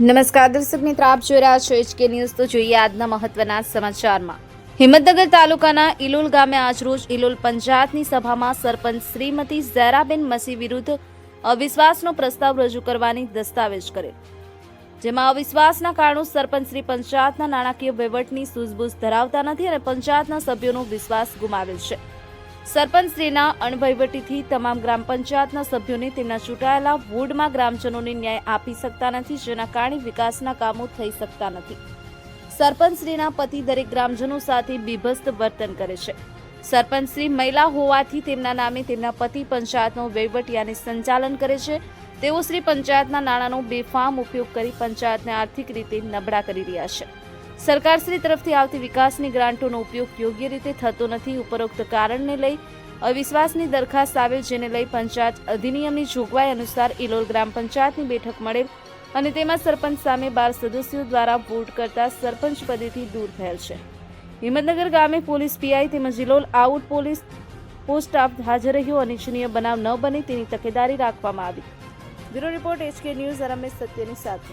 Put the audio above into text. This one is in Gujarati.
નમસ્કાર, દર્શક મિત્ર, આપ જોઈ રહ્યા છો એચકે ન્યૂઝ. તો જોઈએ આજના મહત્વના સમાચારમાં. હિંમતનગર તાલુકાના ઇલોલ ગામે આજરોજ ઇલોલ પંચાયતની સભામાં સરપંચ શ્રીમતી ઝેરાબેન મસી વિરુદ્ધ અવિશ્વાસનો પ્રસ્તાવ રજૂ કરવાની દસ્તાવેજ કરેલ. જેમાં અવિશ્વાસના કારણો સરપંચ શ્રી પંચાયતના નાણાકીય વહીવટની સૂઝબૂઝ ધરાવતા નથી અને પંચાયતના સભ્યોનો વિશ્વાસ ગુમાવેલ છે. સરપંચશ્રીના અણવહીવટીથી તમામ ગ્રામ પંચાયતના સભ્યોને તેમના ચૂંટાયેલા વોર્ડમાં ગ્રામજનોને ન્યાય આપી શકતા નથી, જેના કારણે વિકાસના કામો થઈ શકતા નથી. સરપંચશ્રીના પતિ દરેક ગ્રામજનો સાથે બીભસ્ત વર્તન કરે છે. સરપંચશ્રી મહિલા હોવાથી તેમના નામે તેમના પતિ પંચાયતનો વહીવટ યાને સંચાલન કરે છે. તેઓ શ્રી પંચાયતના નાણાંનો બેફામ ઉપયોગ કરી પંચાયતને આર્થિક રીતે નબળા કરી રહ્યા છે. સરકારશ્રી તરફથી આવતી વિકાસની ગ્રાન્ટોનો ઉપયોગ યોગ્ય રીતે થતો નથી. ઉપરોક્ત કારણને લઈ અવિશ્વાસની દરખાસ્ત આવેલ, જેને લઈ પંચાયત અધિનિયમની જોગવાઈ અનુસાર ઇલોલ ગ્રામ પંચાયતની બેઠક મળેલ અને તેમાં સરપંચ સામે બાર સદસ્યો દ્વારા વોટ કરતા સરપંચ પદેથી દૂર થયેલ છે. હિંમતનગર ગામે પોલીસ પીઆઈ તેમજ Ilol out police post staff હાજર રહ્યો. અનિચ્છનીય બનાવ ન બને તેની તકેદારી રાખવામાં આવી. Bureau report, HK news Ramesh સત્યની સાથે.